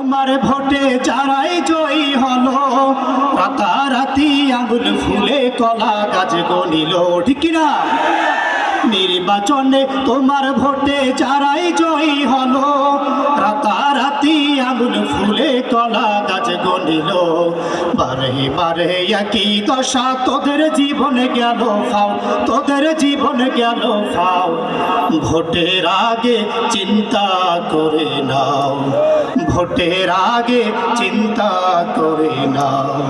তোমার ভোটে যারাই জয়ী হলো, রাতারাতি আঙুল ফুলে কলা গাছ গনিল ঠিক না নির্বাচনে তোমার ভোটে যারাই জয়ী হলো, রাতারাতি আঙুল ফুলে কলা গাছ গনিল বারে বারে একই দশা, তোদের জীবনে গেল ফাও, তোদের জীবনে গেল ফাও। ভোটের আগে চিন্তা করে নাও ভোটের আগে চিন্তা করে নাও।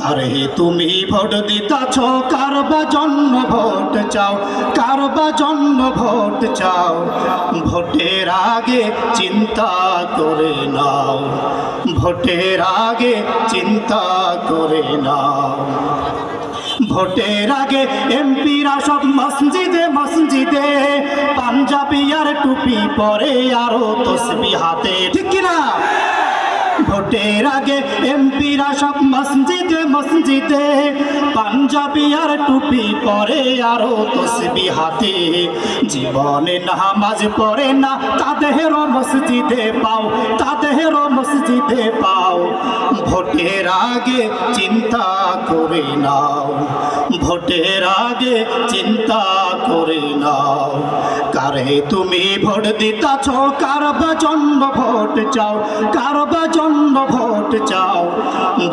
কারে তুমি ভোট দিতাছ, কার বা জন্ম ভোট চাও, কার বা জন্য ভোট চাও। ভোটের আগে চিন্তা করে নাও। ভোটের আগে চিন্তা করে নাও। ভোটের আগে এমপিরা সব মসজিদে মসজিদে, পাঞ্জাবি আর টুপি পরে আরও তসবি হাতে। ঠিক ভোটের আগে এমপিরা সব মসজিদে মসজিদে। পাঞ্জাবি আর টুপি পরে আরও তসবি হাতে। জীবনে নামাজ পড়ে না, তাদেরও মসজিদে পাও, তাদেরও মসজিদে পাও। ভোটের আগে চিন্তা করে নাও, ভোটের আগে চিন্তা করে নাও। কারে তুমি ভোট দিতাছ কার বা জন্য ভোট চাও কার বা জন্য ভোট চাও।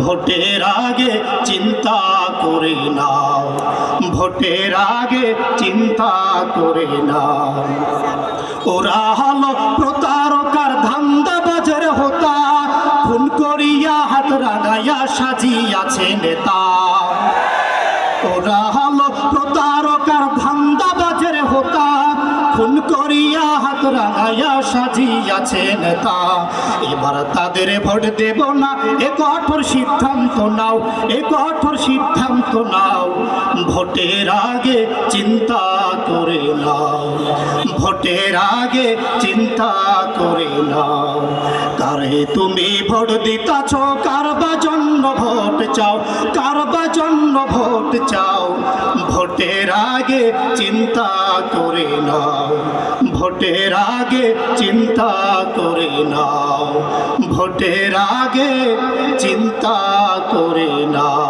ভোটের আগে চিন্তা করে নাও, ভোটের আগে চিন্তা করে নাও। ওরা হলো প্রতারকার ধান্দা বাজার হোতা, খুন করিয়া হাত রাগাইয়া সাজিয়াছে নেতা। ওরা হলো প্রতারকার ধান্দা বাজারে খুন করিয়া হাত রাগাইয়া সাজিয়াছে নেতা। এবার তাদের ভোট দেব না, এ কঠোর সিদ্ধান্ত নাও, এ কঠোর সিদ্ধান্ত নাও। ভোটের আগে চিন্তা করে নাও, ভোটের আগে চিন্তা করে নাও। কারে তুমি ভোট দিতাছ, কার বা জন্য ভোট চাও, কার বা জন্য ভোট চাও? ভোটের আগে চিন্তা করে নাও। ভোটের আগে চিন্তা করে নাও। ভোটের আগে চিন্তা করে নাও।